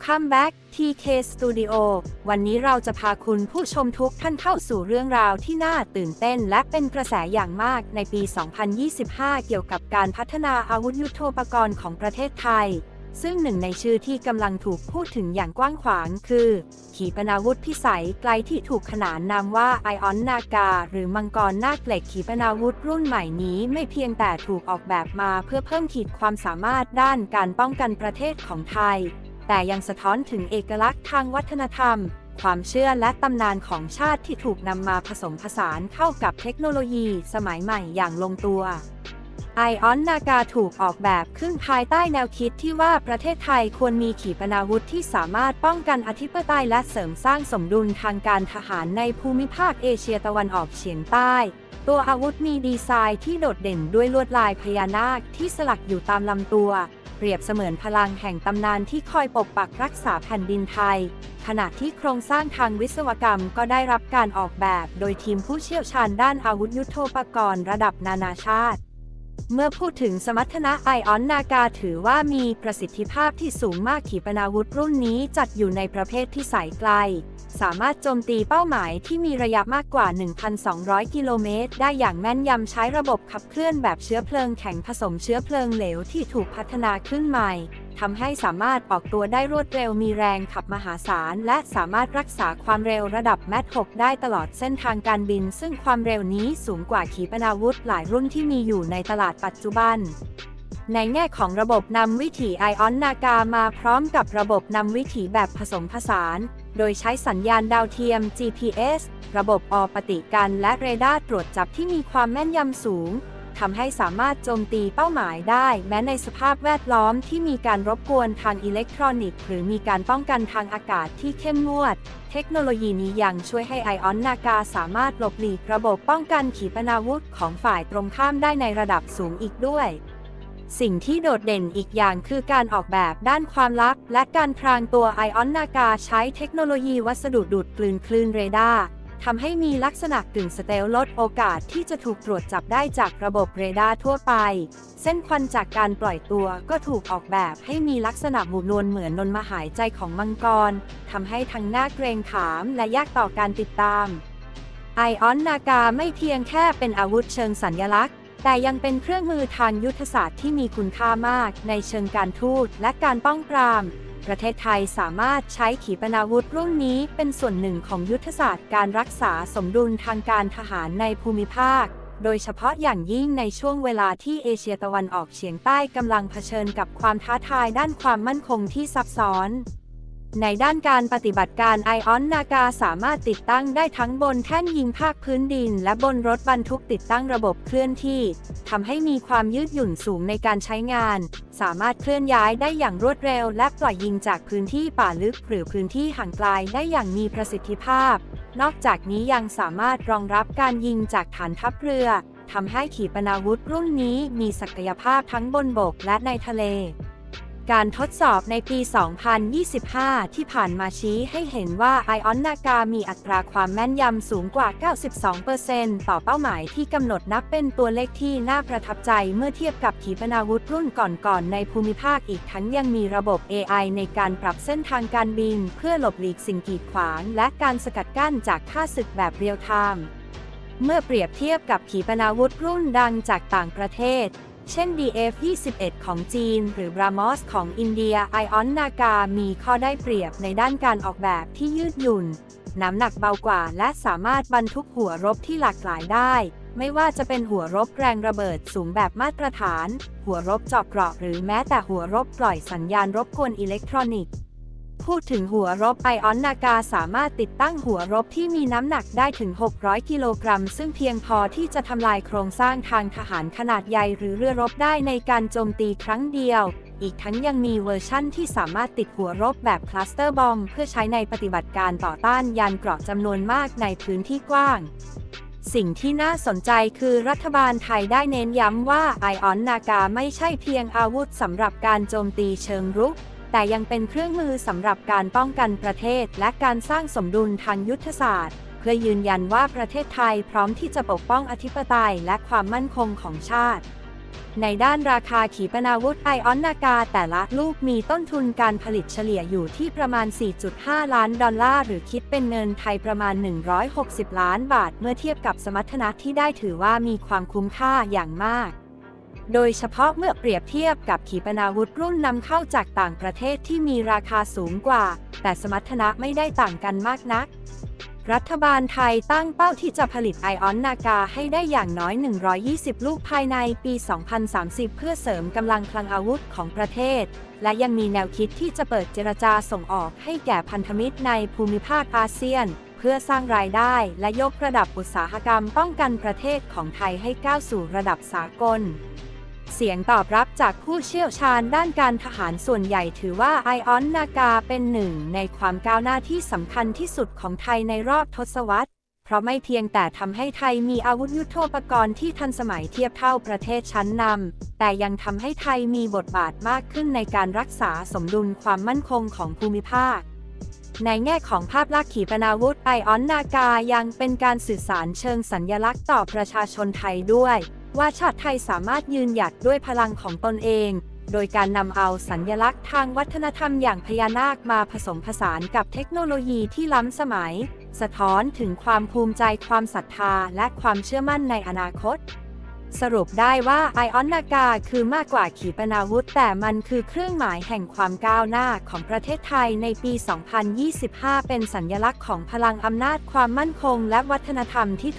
Welcome back TK Studio วันนี้เราจะพาคุณผู้ชมทุกท่านเข้าสู่เรื่องราวที่น่าตื่นเต้นและเป็นกระแสอย่างมากในปี 2025 เกี่ยวกับการพัฒนาอาวุธยุโทโธปกรณ์ของประเทศไทย ซึ่งหนึ่งในชื่อที่กำลังถูกพูดถึงอย่างกว้างขวางคือ ขีปนาวุธพิสัยไกลที่ถูกขนานนามว่าไอออนนากา หรือมังกรนาคเหล็กขีปนาวุธรุ่นใหม่นี้ไม่เพียงแต่ถูกออกแบบมาเพื่อเพิ่มขีดความสามารถด้านการป้องกันประเทศของไทย แต่ยังสะท้อนถึงเอกลักษณ์ทางวัฒนธรรม ความเชื่อและตำนานของชาติที่ถูกนำมาผสมผสานเข้ากับเทคโนโลยีสมัยใหม่อย่างลงตัวไอออนนากาถูกออกแบบขึ้นภายใต้แนวคิดที่ว่าประเทศไทยควรมีขีปนาวุธที่สามารถป้องกันอธิปไตยและเสริมสร้างสมดุลทางการทหารในภูมิภาคเอเชียตะวันออกเฉียงใต้ ตัวอาวุธมีดีไซน์ที่โดดเด่นด้วยลวดลายพญานาคที่สลักอยู่ตามลำตัว เปรียบเสมือนพลังแห่งตำนานที่คอยปกปักรักษาแผ่นดินไทย ขณะที่โครงสร้างทางวิศวกรรมก็ได้รับการออกแบบ โดยทีมผู้เชี่ยวชาญด้านอาวุธยุโทโธปกรณ์ระดับนานาชาติ เมื่อพูดถึงสมรรถนะไอออนนากาถือว่ามีประสิทธิภาพที่สูงมากขีปนาวุธรุ่นนี้จัดอยู่ในประเภทที่สายไกล สามารถโจมตีเป้าหมายที่มีระยะมากกว่า 1,200 กิโลเมตร ได้อย่างแม่นยำใช้ระบบขับเคลื่อนแบบเชื้อเพลิงแข็งผสมเชื้อเพลิงเหลวที่ถูกพัฒนาขึ้นใหม่ ทำให้สามารถออกตัวได้รวดเร็วมีแรงขับมหาศาล และสามารถรักษาความเร็วระดับแมท6ได้ตลอดเส้นทางการบิน ซึ่งความเร็วนี้สูงกว่าขีปนาวุธหลายรุ่นที่มีอยู่ในตลาดปัจจุบันในแง่ของระบบนำวิถีไอออนนากามาพร้อมกับระบบนำวิถีแบบผสมผสาน โดยใช้สัญญาณดาวเทียม GPS ระบบอปฏิกันและเรดาร์ตรวจจับที่มีความแม่นยำสูง ทำให้สามารถโจมตีเป้าหมายได้ แม้ในสภาพแวดล้อมที่มีการรบกวนทางอิเล็กทรอนิกส์ หรือมีการป้องกันทางอากาศที่เข้มงวด เทคโนโลยีนี้ยังช่วยให้ไอออนนากาสามารถหลบหลีกระบบป้องกันขีปนาวุธของฝ่ายตรงข้ามได้ในระดับสูงอีกด้วยสิ่งที่โดดเด่นอีกอย่างคือการออกแบบด้านความลับ และการพรางตัวไอออนนากาใช้เทคโนโลยีวัสดุดูดกลืนคลื่นเรดาร์ ทำให้มีลักษณะกึ่งสเตลลดโอกาสที่จะถูกตรวจจับได้จากระบบเรดาร์ทั่วไป เส้นควันจากการปล่อยตัวก็ถูกออกแบบให้มีลักษณะหมุนวนเหมือนนนมหายใจของมังกรทำให้ทั้งน่าเกรงขามและยากต่อการติดตาม ไอออนนากาไม่เพียงแค่เป็นอาวุธเชิงสัญญลักษณ์ แต่ยังเป็นเครื่องมือทางยุทธศาสตร์ที่มีคุณค่ามากในเชิงการทูตและการป้องปราม ประเทศไทยสามารถใช้ขีปนาวุธรุ่นนี้เป็นส่วนหนึ่งของยุทธศาสตร์การรักษาสมดุลทางการทหารในภูมิภาค โดยเฉพาะอย่างยิ่งในช่วงเวลาที่เอเชียตะวันออกเฉียงใต้กำลังเผชิญกับความท้าทายด้านความมั่นคงที่ซับซ้อน ในด้านการปฏิบัติการไอออนนากาสามารถติดตั้งได้ทั้งบนแท่นยิงภาคพื้นดิน และบนรถบรรทุกติดตั้งระบบเคลื่อนที่ทำให้มีความยืดหยุ่นสูงในการใช้งาน สามารถเคลื่อนย้ายได้อย่างรวดเร็ว และปล่อยยิงจากพื้นที่ป่าลึก หรือพื้นที่ห่างไกลได้อย่างมีประสิทธิภาพ นอกจากนี้ยังสามารถรองรับการยิงจากฐานทัพเรือทำให้ขีปนาวุธรุ่นนี้มีศักยภาพทั้งบนบกและในทะเล การทดสอบในปี 2025 ที่ผ่านมาชี้ให้เห็นว่าไอออนนากามีอัตราความแม่นยำสูงกว่า 92%ต่อเป้าหมายที่กำหนดนับเป็นตัวเลขที่น่าประทับใจเมื่อเทียบกับขีปนาวุธรุ่นก่อนๆในภูมิภาคอีกทั้งยังมีระบบ AI ในการปรับเส้นทางการบิน เพื่อหลบหลีกสิ่งกีดขวาง และการสกัดกั้นจากค่าศึกแบบเรียลไทม์เมื่อเปรียบเทียบกับขีปนาวุธรุ่นดังจากต่างประเทศ เช่น DF-21 ของจีน หรือ BrahMos ของอินเดีย Ion Naga มีข้อได้เปรียบในด้านการออกแบบที่ยืดหยุ่น น้ำหนักเบากว่า และสามารถบรรทุกหัวรบที่หลากหลายได้ ไม่ว่าจะเป็นหัวรบแรงระเบิดสูงแบบมาตรฐาน หัวรบเจาะเกราะหรือแม้แต่หัวรบปล่อยสัญญาณรบกวนอิเล็กทรอนิกส์ พูดถึงหัวรบไอออนนากาสามารถติดตั้งหัวรบที่มีน้ำหนักได้ถึง 600 กิโลกรัม ซึ่งเพียงพอที่จะทำลายโครงสร้างทางทหารขนาดใหญ่หรือเรือรบได้ในการโจมตีครั้งเดียว อีกทั้งยังมีเวอร์ชั่นที่สามารถติดหัวรบแบบคลัสเตอร์บอมเพื่อใช้ในปฏิบัติการต่อต้านยานเกราะจำนวนมากในพื้นที่กว้างสิ่งที่น่าสนใจคือรัฐบาลไทยได้เน้นย้ำว่าไอออนนากาไม่ใช่เพียงอาวุธสำหรับการโจมตีเชิงรุก แต่ยังเป็นเครื่องมือสำหรับการป้องกันประเทศ และการสร้างสมดุลทางยุทธศาสตร์ เพื่อยืนยันว่าประเทศไทยพร้อมที่จะปกป้องอธิปไตยและความมั่นคงของชาติ ในด้านราคาขีปนาวุธไอออนนากาแต่ละลูกมีต้นทุนการผลิตเฉลี่ยอยู่ที่ประมาณ 4.5 ล้านดอลลาร์หรือคิดเป็นเงินไทยประมาณ 160 ล้านบาท เมื่อเทียบกับสมรรถนะที่ได้ถือว่ามีความคุ้มค่าอย่างมาก โดยเฉพาะเมื่อเปรียบเทียบกับขีปนาวุธรุ่นนำเข้าจากต่างประเทศที่มีราคาสูงกว่า แต่สมรรถนะไม่ได้ต่างกันมากนัก รัฐบาลไทยตั้งเป้าที่จะผลิตไอออนนากาให้ได้อย่างน้อย 120 ลูกภายในปี 2030 เพื่อเสริมกำลังคลังอาวุธของประเทศ และยังมีแนวคิดที่จะเปิดเจรจาส่งออกให้แก่พันธมิตรในภูมิภาคอาเซียนเพื่อสร้างรายได้และยกระดับอุตสาหกรรมป้องกันประเทศของไทยให้ก้าวสู่ระดับสากล เสียงตอบรับจากผู้เชี่ยวชาญด้านการทหารส่วนใหญ่ถือว่าไอออนนากาเป็นหนึ่งในความก้าวหน้าที่สำคัญที่สุดของไทยในรอบทศวรรษ เพราะไม่เพียงแต่ทำให้ไทยมีอาวุธยุโทโธปกรณ์ที่ทันสมัยเทียบเท่าประเทศชั้นนำ แต่ยังทำให้ไทยมีบทบาทมากขึ้นในการรักษาสมดุลความมั่นคงของภูมิภาคในแง่ของภาพลักษณ์ขีปนาวุธไอออนนากายังเป็นการสื่อสารเชิงสัญญลักษณ์ต่อประชาชนไทยด้วย ว่าชาติไทยสามารถยืนหยัดด้วยพลังของตนเอง โดยการนำเอาสัญญลักษณ์ทางวัฒนธรรมอย่างพญานาคมาผสมผสานกับเทคโนโลยีที่ล้ำสมัย สะท้อนถึงความภูมิใจความศรัทธาและความเชื่อมั่นในอนาคต สรุปได้ว่าไอออนนากาคือมากกว่าขีปนาวุธ แต่มันคือเครื่องหมายแห่งความก้าวหน้าของประเทศไทยในปี 2025 เป็นสัญญลักษณ์ของพลังอำนาจความมั่นคง และวัฒนธรรมที่